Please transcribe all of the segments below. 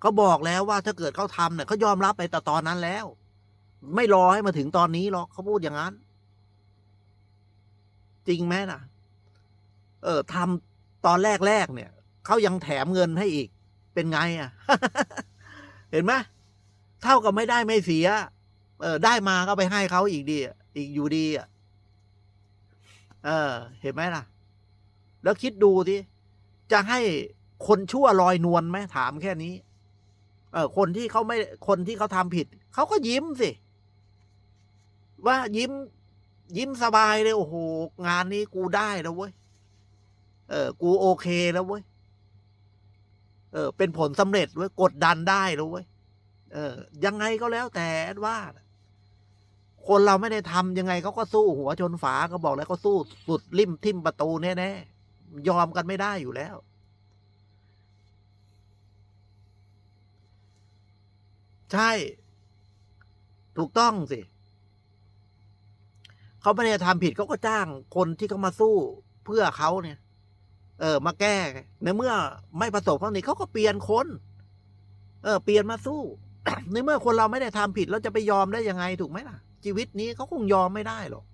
เขาบอกแล้วว่าถ้าเกิดเขาทำเนี่ยเขายอมรับไปแต่ตอนนั้นแล้ว ไม่รอให้มาถึงตอนนี้หรอกเขาพูดอย่างนั้น จริงไหมน่ะ เออทำตอนแรกๆเนี่ยเขายังแถมเงินให้อีก เป็นไงอะ เห็นไหมเท่ากับไม่ได้ไม่เสีย เออ ได้มาก็ไปให้เขาอีกดีอะอีกอยู่ดีอะเออ เห็นไหมล่ะ แล้วคิดดูที่จะให้คนชั่วลอยนวลไหมถามแค่นี้ เออคนที่เขาไม่คนที่เขาทำผิด เขาก็ยิ้มสิ ว่ายิ้ม ยิ้มสบายเลยโอ้โหงานนี้กูได้แล้วเว้ยเออ กูโอเคแล้วเว้ยเออ เป็นผลสำเร็จเว้ยกดดันได้แล้วเว้ยเออ ยังไงก็แล้วแต่แอดว่า คนเราไม่ได้ทำยังไงเขาก็สู้หัวชนฝาก็บอกแล้วก็สู้สุดริมทิมประตูแน่ๆยอมกันไม่ได้อยู่แล้ว ใช่ ถูกต้องสิเขาไม่ได้ทำผิดเขาก็จ้างคนที่เขามาสู้เพื่อเขาเนี่ย เออ มาแก้ ในเมื่อไม่ประสบความสำเร็จเขาก็เปลี่ยนคน เออ เปลี่ยนมาสู้ ในเมื่อคนเราไม่ได้ทำผิดเราจะไปยอมได้ยังไงถูกไหมล่ะ ชีวิตนี้เขาคงยอมไม่ได้หรอก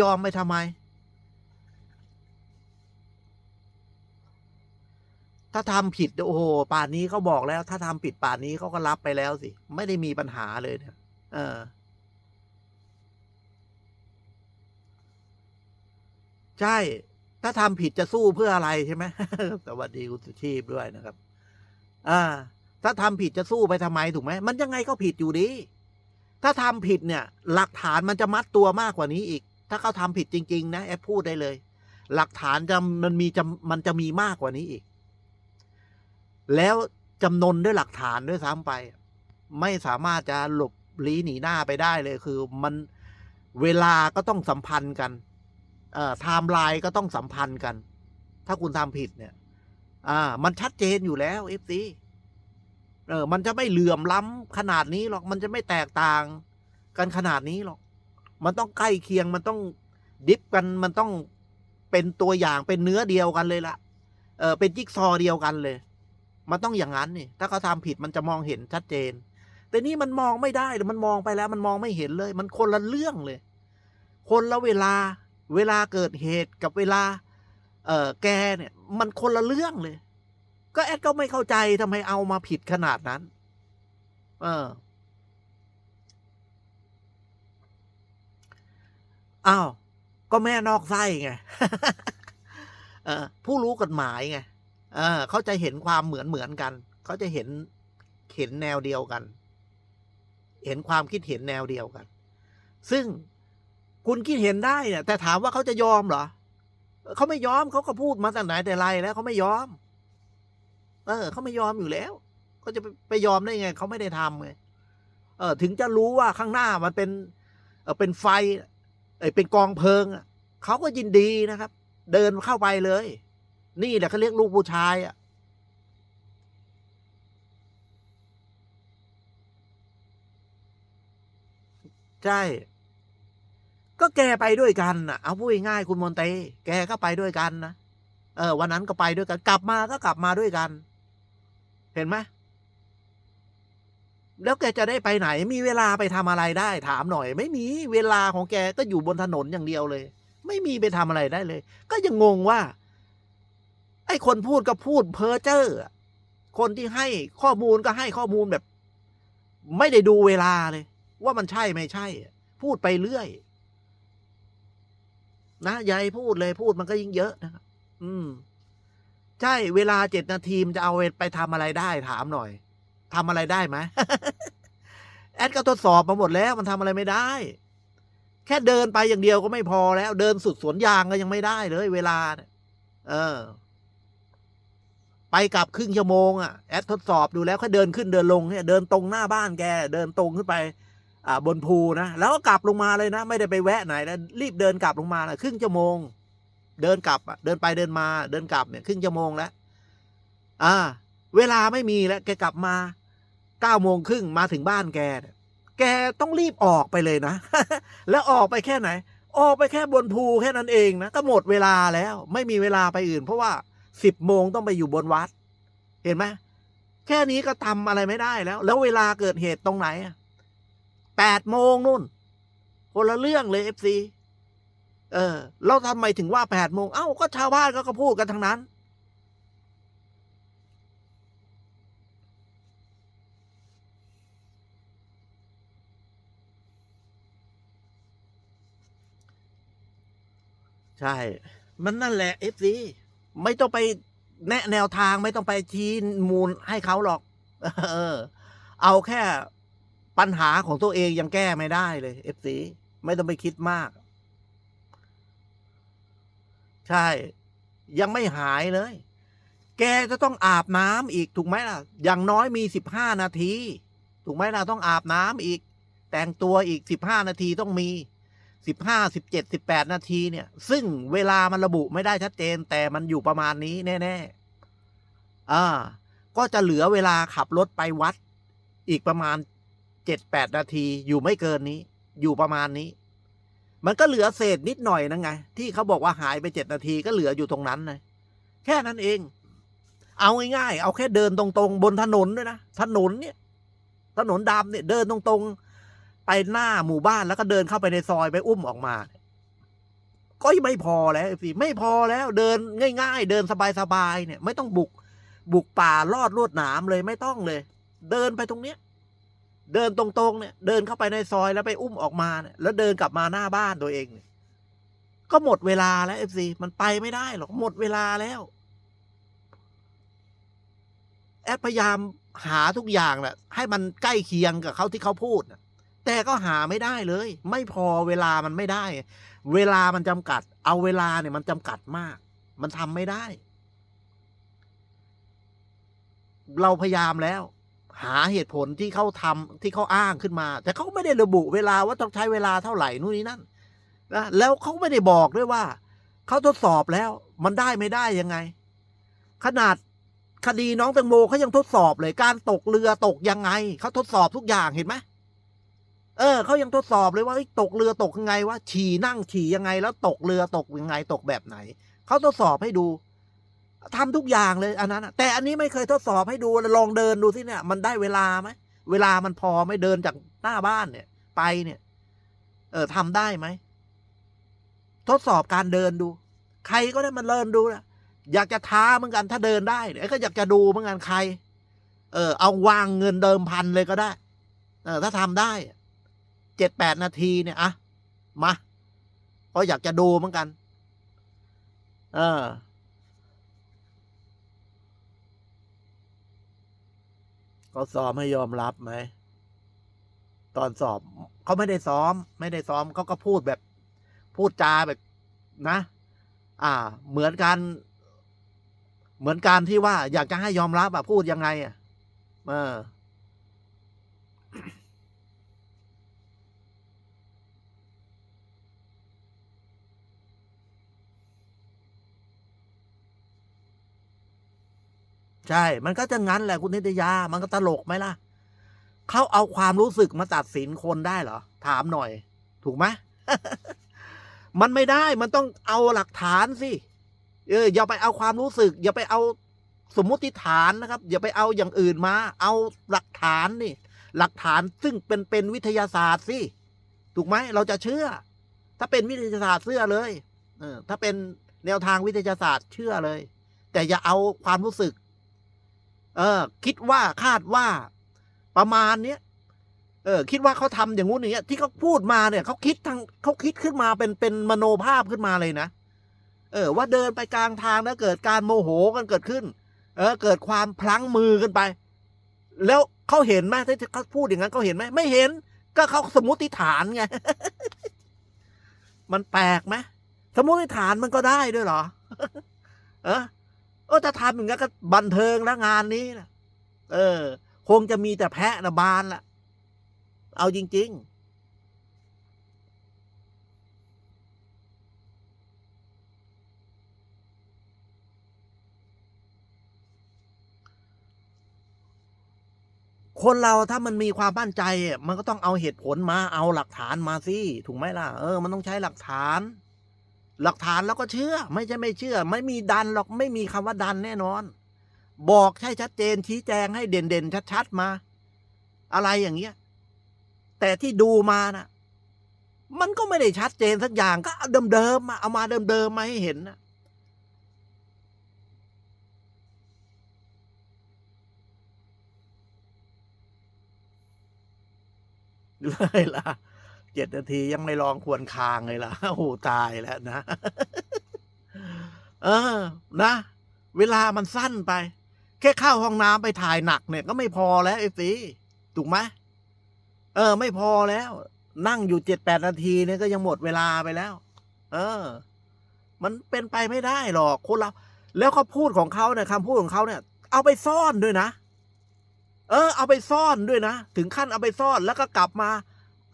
ยอมไปทำไม ถ้าทำผิดโอ้โหป่านนี้เขาบอกแล้ว ถ้าทำผิดป่านนี้เขาก็รับไปแล้วสิ ไม่ได้มีปัญหาเลยเนี่ยเออ ใช่ ถ้าทำผิดจะสู้เพื่ออะไรใช่ไหมสวัสดีคุณสุชีพด้วยนะครับ อ่า ถ้าทำผิดจะสู้ไปทำไมถูกไหมมันยังไงก็ผิดอยู่ดี ถ้าทำผิดเนี่ย หลักฐานมันจะมัดตัวมากกว่านี้อีก ถ้าเขาทำผิดจริง ๆ นะแอดพูดได้เลย หลักฐานจะมันมีจะมันจะมีมากกว่านี้อีก แล้วจำนนด้วยหลักฐานด้วยซ้ำไป ไม่สามารถจะหลบลี้หนีหน้าไปได้เลยคือมันเวลาก็ต้องสัมพันธ์กันเอ่อไทม์ไลน์ก็ต้องสัมพันธ์กัน ถ้าคุณทำผิดเนี่ย อ่า มันชัดเจนอยู่แล้วเอฟซีเออ มันจะไม่เหลื่อมล้ำขนาดนี้หรอก มันจะไม่แตกต่างกันขนาดนี้หรอก มันต้องใกล้เคียง มันต้องดิฟกัน มันต้องเป็นตัวอย่าง เป็นเนื้อเดียวกันเลยละเออ เป็นจิ๊กซอว์เดียวกันเลย มันต้องอย่างนั้นนี่ ถ้าเขาทำผิดมันจะมองเห็นชัดเจน แต่นี่มันมองไม่ได้เลยมันมองไปแล้ว มันมองไม่เห็นเลย มันคนละเรื่องเลย คนละเวลา เวลาเกิดเหตุกับเวลา เออแกเนี่ย มันคนละเรื่องเลย ก็แอดก็ไม่เข้าใจทำไมเอามาผิดขนาดนั้น เอออ้าวก็แม่นอกไส้ไงเออผู้รู้กฎหมายไง เออเขาจะเห็นความเหมือนเหมือนกัน เขาจะเห็นเห็นแนวเดียวกัน เห็นความคิดเห็นแนวเดียวกัน ซึ่งคุณคิดเห็นได้เนี่ยแต่ถามว่าเขาจะยอมเหรอเขาไม่ยอมเขาก็พูดมาตั้งไหนแต่ไรแล้วเขาไม่ยอม เออเขาไม่ยอมอยู่แล้วเขาจะไปไปยอมได้ไงเขาไม่ได้ทำไงเออ ถึงจะรู้ว่าข้างหน้ามันเป็น เออเป็นไฟ เออเป็นกองเพลิงเขาก็ยินดีนะครับ เดินเข้าไปเลย นี่แหละเขาเรียกลูกผู้ชายอะใช่ ก็แกไปด้วยกันนะเอาพูดง่ายคุณมนเตแกก็ไปด้วยกันนะเออ วันนั้นก็ไปด้วยกัน กลับมาก็กลับมาด้วยกัน เห็นไหมแล้วแกจะได้ไปไหน มีเวลาไปทำอะไรได้ ถามหน่อย ไม่มีเวลาของแกก็อยู่บนถนนอย่างเดียวเลย ไม่มีไปทำอะไรได้เลย ก็ยังงงว่า ไอ้คนพูดก็พูดเพ้อเจ้อคนที่ให้ข้อมูลก็ให้ข้อมูลแบบ ไม่ได้ดูเวลาเลย ว่ามันใช่ไม่ใช่ พูดไปเรื่อย นะยายพูดเลยพูดมันก็ยิ่งเยอะนะครับอืม ใช่เวลาเจ็ดนาทีมนจะเอาไปทำอะไรได้ถามหน่อยทำอะไรได้ไหมแอดก็ทดสอบมาหมดแล้ว มันทำอะไรไม่ได้ แค่เดินไปอย่างเดียวก็ไม่พอแล้ว เดินสุดสวนยางก็ยังไม่ได้เลย เวลาเนี่ยเออ ไปกลับครึ่งชั่วโมงอะแอดทดสอบดูแล้วแค่เดินขึ้นเดินลงเนี่ยเดินตรงหน้าบ้านแก เดินตรงขึ้นไปอ่าบนภูนะแล้วก็กลับลงมาเลยนะ ไม่ได้ไปแวะไหนแล้วรีบเดินกลับลงมานะครึ่งชั่วโมง เดินกลับเดินไปเดินมา เดินกลับเนี่ยครึ่งชั่วโมงแล้วอ่า เวลาไม่มีแล้วแกกลับมาเก้าโมงครึ่งมาถึงบ้านแก แกต้องรีบออกไปเลยนะ แล้วออกไปแค่ไหน ออกไปแค่บนภูแค่นั้นเองนะก็หมดเวลาแล้ว ไม่มีเวลาไปอื่น เพราะว่า สิบโมงต้องไปอยู่บนวัด เห็นไหมแค่นี้ก็ทำอะไรไม่ได้แล้ว แล้วเวลาเกิดเหตุตรงไหนอะแปดโมงนู่น คนละเรื่องเลยเอฟซีเออเราทำไมถึงว่าแปดโมงเอ้าก็ชาวบ้านก็ก็พูดกันทั้งนั้น ใช่ มันนั่นแหละเอฟซี ไม่ต้องไปแนะแนวทางไม่ต้องไปชี้มูลให้เขาหรอก เออ เอาแค่ปัญหาของตัวเองยังแก้ไม่ได้เลยเอฟซีไม่ต้องไปคิดมาก ใช่ ยังไม่หายเลย แกจะต้องอาบน้ำอีกถูกไหมล่ะ อย่างน้อยมีสิบห้านาที ถูกไหมล่ะต้องอาบน้ำอีก แต่งตัวอีกสิบห้านาทีต้องมี สิบห้าสิบเจ็ดสิบแปดนาทีเนี่ย ซึ่งเวลามันระบุไม่ได้ชัดเจน แต่มันอยู่ประมาณนี้แน่ๆอ่าก็จะเหลือเวลาขับรถไปวัด อีกประมาณเจ็ดแปดนาทีอยู่ไม่เกินนี้ อยู่ประมาณนี้ มันก็เหลือเศษนิดหน่อยนะไง ที่เขาบอกว่าหายไปเจ็ดนาทีก็เหลืออยู่ตรงนั้นเลยแค่นั้นเอง เอาง่ายๆเอาแค่เดินตรงๆ บนถนนด้วยนะถนนเนี่ย ถนนดำเนี่ยเดินตรงๆ ไปหน้าหมู่บ้านแล้วก็เดินเข้าไปในซอยไปอุ้มออกมา ก็ไม่พอแล้วสิไม่พอแล้ว เดินง่าย ๆ เดินสบายๆเนี่ย ไม่ต้องบุก บุกป่าลอดลวดหนามเลยไม่ต้องเลย เดินไปตรงเนี้ย เดินตรงๆเนี่ย เดินเข้าไปในซอยแล้วไปอุ้มออกมาเนี่ยแล้วเดินกลับมาหน้าบ้านตัวเองเนี่ยก็หมดเวลาแล้วเอฟซีมันไปไม่ได้หรอกหมดเวลาแล้ว แอดพยายามหาทุกอย่างแหละให้มันใกล้เคียงกับเขาที่เขาพูดนะ แต่ก็หาไม่ได้เลย ไม่พอเวลามันไม่ได้ เวลามันจำกัด เอาเวลาเนี่ยมันจำกัดมาก มันทำไม่ได้ เราพยายามแล้ว หาเหตุผลที่เขาทำที่เขาอ้างขึ้นมา แต่เขาไม่ได้ระบุเวลาว่าต้องใช้เวลาเท่าไหร่นู่นนี่นั่นนะแล้วเขาไม่ได้บอกด้วยว่าเขาทดสอบแล้ว มันได้ไม่ได้ยังไง ขนาดคดีน้องแตงโมเขายังทดสอบเลยการตกเรือตกยังไงเขาทดสอบทุกอย่างเห็นไหม เออเขายังทดสอบเลยว่าตกเรือตกยังไงว่าฉี่นั่งฉี่ยังไง แล้วตกเรือตกยังไงตกแบบไหนเขาทดสอบให้ดูทำทุกอย่างเลยอันนั้นแต่อันนี้ไม่เคยทดสอบให้ดูลองเดินดูสิเนี่ย มันได้เวลาไหมเวลามันพอไหม่เดินจากหน้าบ้านเนี่ย ไปเนี่ย เออทำได้ไหมทดสอบการเดินดู ใครก็ได้มันเดินดูนะอยากจะท้าเหมือนกันถ้าเดินได้เนี่ยก็อยากจะดูเหมือนกันใคร เออ เอาวางเงินเดิมพันเลยก็ได้ เออ ถ้าทำได้ เจ็ดแปดนาทีเนี่ยอะมาก็อยากจะดูเหมือนกัน เออ เขาซ้อมให้ยอมรับไหม ตอนสอบเขาไม่ได้ซ้อม ไม่ได้ซ้อมเขาก็พูดแบบ พูดจาแบบนะ อ่า เหมือนกันเหมือนการที่ว่า อยากจะให้ยอมรับอะพูดยังไงอะเออ ใช่ มันก็จะงั้นแหละคุณนิตยา มันก็ตลกไหมล่ะ เขาเอาความรู้สึกมาตัดสินคนได้เหรอ ถามหน่อย ถูกไหมมันไม่ได้ มันต้องเอาหลักฐานสิ เออ อย่าไปเอาความรู้สึก อย่าไปเอาสมมุติฐานนะครับ อย่าไปเอาอย่างอื่นมา เอาหลักฐานนี่ หลักฐานซึ่งเป็นเป็นวิทยาศาสตร์สิ ถูกไหม เราจะเชื่อ ถ้าเป็นวิทยาศาสตร์เชื่อเลย เออ ถ้าเป็นแนวทางวิทยาศาสตร์เชื่อเลย แต่อย่าเอาความรู้สึก เออ คิดว่าคาดว่าประมาณเนี้ยเออ คิดว่าเขาทำอย่างงู้นอย่างเงี้ย ที่เขาพูดมาเนี่ยเขาคิดทางเขาคิดขึ้นมาเป็นเป็นมโนภาพขึ้นมาเลยนะเออ ว่าเดินไปกลางทางแล้วเกิดการโมโหกันเกิดขึ้น เออ เกิดความพลั้งมือกันไป แล้วเขาเห็นไหมที่เขาพูดอย่างนั้นเขาเห็นไหมไม่เห็น ก็เขาสมมติฐานไงมันแปลกไหมสมมติฐานมันก็ได้ด้วยเหรอ เออ เออจะทำอย่างนั้นก็บันเทิงแล้วงานนี้นะเออ คงจะมีแต่แพะนะบานละเอาจริง ๆคนเราถ้ามันมีความมั่นใจ มันก็ต้องเอาเหตุผลมาเอาหลักฐานมาสิถูกไหมล่ะ เออ มันต้องใช้หลักฐาน หลักฐานแล้วก็เชื่อ ไม่ใช่ไม่เชื่อ ไม่มีดันหรอกไม่มีคำว่าดันแน่นอน บอกให้ชัดเจนชี้แจงให้เด่นๆชัดๆมา อะไรอย่างเงี้ย แต่ที่ดูมานะมันก็ไม่ได้ชัดเจนสักอย่างก็เอาเดิมๆมาเอามาเดิมๆมาให้เห็นนะเลยล่ะ เจ็ดนาทียังไม่ลองควรคางเลยล่ะโอ้โตายแล้วนะ เออ นะ เวลามันสั้นไป แค่เข้าห้องน้ำไปถ่ายหนักเนี่ย ก็ไม่พอแล้วไอ้สีถูกไหมเออ ไม่พอแล้ว นั่งอยู่เจ็ดแปดนาทีเนี่ยก็ยังหมดเวลาไปแล้ว เออ มันเป็นไปไม่ได้หรอกคนเราแล้วเขาพูดของเขาเนี่ยคำพูดของเขาเนี่ย เอาไปซ่อนด้วยนะ เออ เอาไปซ่อนด้วยนะ ถึงขั้นเอาไปซ่อนแล้วก็กลับมา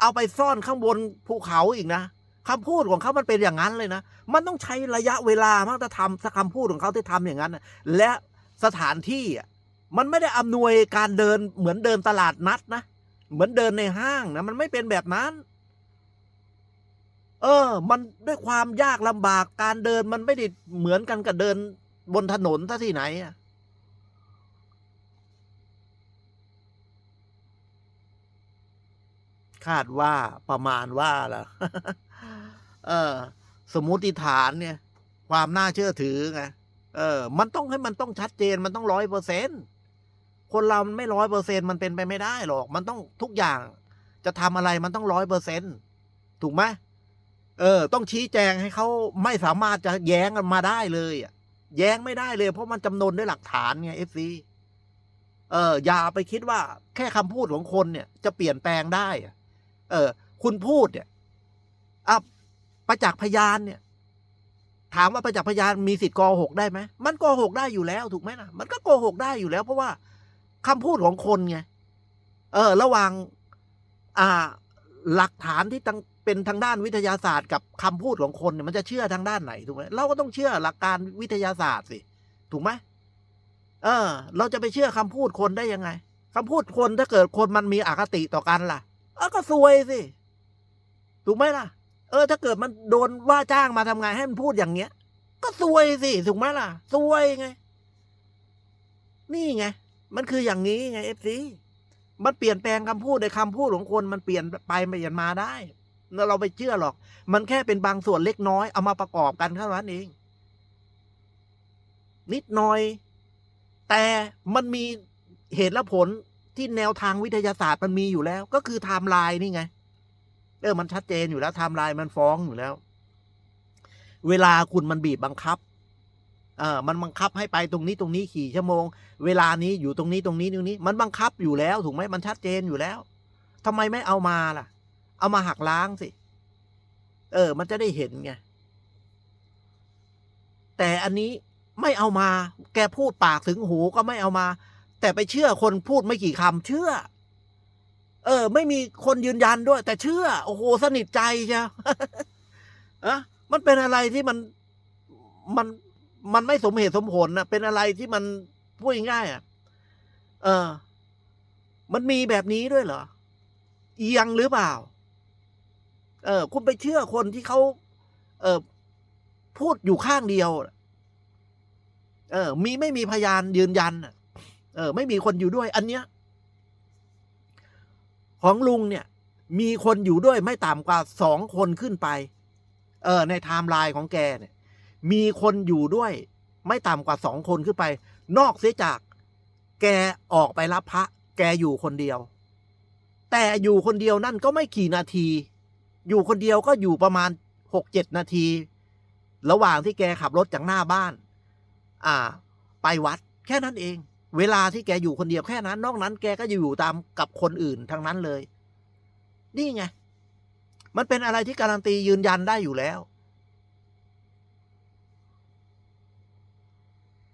เอาไปซ่อนข้างบนภูเขาอีกนะคำพูดของเขามันเป็นอย่างนั้นเลยนะ มันต้องใช้ระยะเวลามากจะทำสักคำพูดของเขาที่ทำอย่างนั้น และสถานที่มันไม่ได้อำนวยการเดินเหมือนเดินตลาดนัดนะ เหมือนเดินในห้างนะ มันไม่เป็นแบบนั้น เออ มันด้วยความยากลำบากการเดินมันไม่ได้เหมือนกันกับเดินบนถนนซะที่ไหนอะ คาดว่าประมาณว่าล่ะเออ สมมติฐานเนี่ย ความน่าเชื่อถือไงเออ มันต้องให้มันต้องชัดเจนมันต้องร้อยเปอร์เซ็นคนเรามันไม่ร้อยเปอร์เซ็นมันเป็นไปไม่ได้หรอก มันต้องทุกอย่างจะทำอะไรมันต้องร้อยเปอร์เซ็นถูกไหมเออ ต้องชี้แจงให้เขาไม่สามารถจะแย้งกันมาได้เลยอะแย้งไม่ได้เลย เพราะมันจำนวนด้วยหลักฐานไงเอฟซีเอออย่าไปคิดว่าแค่คำพูดของคนเนี่ย จะเปลี่ยนแปลงได้อะ เออ คุณพูดเนี่ยอะประจักษ์พยานเนี่ย ถามว่าประจักษ์พยานมีสิทธิ์โกหกได้ไหมมันโกหกได้อยู่แล้วถูกไหมนะมันก็โกหกได้อยู่แล้ว เพราะว่าคำพูดของคนไงเออ ระหว่าง อ่า หลักฐานที่ตั้งเป็นทางด้านวิทยาศาสตร์กับคำพูดของคนเนี่ยมันจะเชื่อทางด้านไหนถูกไหมเราก็ต้องเชื่อหลักการวิทยาศาสตร์สิถูกไหมเออ เราจะไปเชื่อคำพูดคนได้ยังไงคำพูดคนถ้าเกิดคนมันมีอคติต่อกันล่ะ เออก็ซวยสิถูกไหมล่ะ เออ ถ้าเกิดมันโดนว่าจ้างมาทำงานให้มันพูดอย่างเงี้ย ก็ซวยสิถูกไหมล่ะซวยไง นี่ไง มันคืออย่างนี้ไงเอฟซีมันเปลี่ยนแปลงคำพูดในคำพูดของคนมันเปลี่ยนไปเปลี่ยนมาได้เราไปเชื่อหรอก มันแค่เป็นบางส่วนเล็กน้อยเอามาประกอบกันเท่านั้นเอง นิดหน่อย แต่มันมีเหตุและผล ที่แนวทางวิทยาศาสตร์มันมีอยู่แล้ว ก็คือไทม์ไลน์นี่ไง เออ มันชัดเจนอยู่แล้วไทม์ไลน์มันฟ้องอยู่แล้ว เวลาคุณมันบีบบังคับ เออมันบังคับให้ไปตรงนี้ตรงนี้ขี่ชั่วโมง เวลานี้อยู่ตรงนี้ตรงนี้ตรงนี้ มันบังคับอยู่แล้วถูกไหมมันชัดเจนอยู่แล้วทำไมไม่เอามาล่ะ เอามาหักล้างสิ เออ มันจะได้เห็นไง แต่อันนี้ไม่เอามา แกพูดปากถึงหูก็ไม่เอามา แต่ไปเชื่อคนพูดไม่กี่คำเชื่อ เออ ไม่มีคนยืนยันด้วย แต่เชื่อ โอ้โหสนิทใจใช่อะมันเป็นอะไรที่มันมันมันไม่สมเหตุสมผลนะเป็นอะไรที่มันพูดง่ายอะ เออ มันมีแบบนี้ด้วยเหรอเอียงหรือเปล่า เออ คุณไปเชื่อคนที่เขาเออพูดอยู่ข้างเดียว เออ มีไม่มีพยานยืนยันน่ะ เออไม่มีคนอยู่ด้วยอันเนี้ยของลุงเนี่ย มีคนอยู่ด้วยไม่ต่ำกว่าสองคนขึ้นไป เออในไทม์ไลน์ของแกเนี่ย มีคนอยู่ด้วย ไม่ต่ำกว่าสองคนขึ้นไป นอกเสียจาก แกออกไปรับพระ แกอยู่คนเดียว แต่อยู่คนเดียวนั่นก็ไม่กี่นาที อยู่คนเดียวก็อยู่ประมาณหกเจ็ดนาที ระหว่างที่แกขับรถจากหน้าบ้าน อ่า ไปวัดแค่นั้นเอง เวลาที่แกอยู่คนเดียวแค่นั้น นอกนั้นแกก็อยู่ตามกับคนอื่นทั้งนั้นเลย นี่ไง มันเป็นอะไรที่การันตียืนยันได้อยู่แล้ว